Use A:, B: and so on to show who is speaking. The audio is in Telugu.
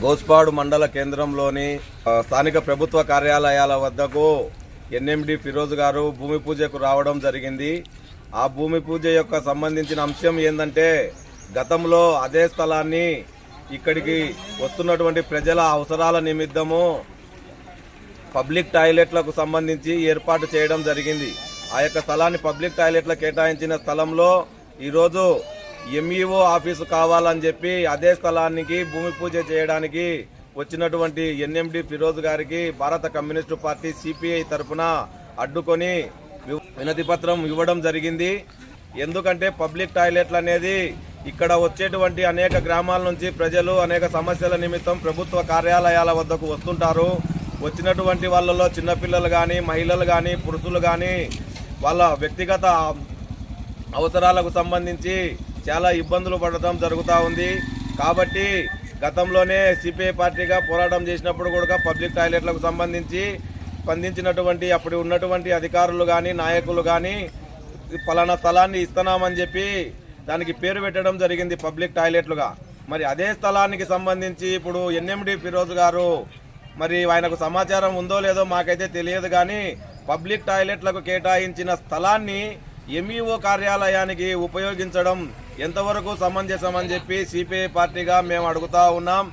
A: గోస్పాడు మండల కేంద్రంలోని స్థానిక ప్రభుత్వ కార్యాలయాల వద్దకు ఎన్ఎండి ఫిరోజ్ గారు భూమి పూజకు రావడం జరిగింది. ఆ భూమి పూజ యొక్క సంబంధించిన అంశం ఏంటంటే గతంలో అదే స్థలాన్ని ఇక్కడికి వస్తున్నటువంటి ప్రజల అవసరాల నిమిత్తము పబ్లిక్ టాయిలెట్లకు సంబంధించి ఏర్పాటు చేయడం జరిగింది. ఆ యొక్క స్థలాన్ని పబ్లిక్ టాయిలెట్ల కేటాయించిన స్థలంలో ఈరోజు ఎంఈఓ ఆఫీసు కావాలని చెప్పి అదే స్థలానికి భూమి పూజ చేయడానికి వచ్చినటువంటి ఎన్ఎండి ఫిరోజ్ గారికి భారత కమ్యూనిస్టు పార్టీ సిపిఐ తరఫున అడ్డుకొని వినతి పత్రం ఇవ్వడం జరిగింది. ఎందుకంటే పబ్లిక్ టాయిలెట్లు అనేది ఇక్కడ వచ్చేటువంటి అనేక గ్రామాల నుంచి ప్రజలు అనేక సమస్యల నిమిత్తం ప్రభుత్వ కార్యాలయాల వద్దకు వస్తుంటారు. వచ్చినటువంటి వాళ్ళలో చిన్నపిల్లలు కానీ మహిళలు కానీ పురుషులు కానీ వాళ్ళ వ్యక్తిగత అవసరాలకు సంబంధించి చాలా ఇబ్బందులు పడటం జరుగుతూ ఉంది. కాబట్టి గతంలోనే సిపిఐ పార్టీగా పోరాటం చేసినప్పుడు కూడా పబ్లిక్ టాయిలెట్లకు సంబంధించి స్పందించినటువంటి అప్పుడు ఉన్నటువంటి అధికారులు కానీ నాయకులు కానీ పలానా స్థలాన్ని ఇస్తున్నామని చెప్పి దానికి పేరు పెట్టడం జరిగింది పబ్లిక్ టాయిలెట్లుగా. మరి అదే స్థలానికి సంబంధించి ఇప్పుడు ఎన్ఎండి ఫిరోజ్ గారు మరి ఆయనకు సమాచారం ఉందో లేదో మాకైతే తెలియదు కానీ పబ్లిక్ టాయిలెట్లకు కేటాయించిన స్థలాన్ని ఎంఈఓ కార్యాలయానికి ఉపయోగించడం ఎంతవరకు సమంజసం అని చెప్పి సిపిఐ పార్టీగా మేము అడుగుతా ఉన్నాం.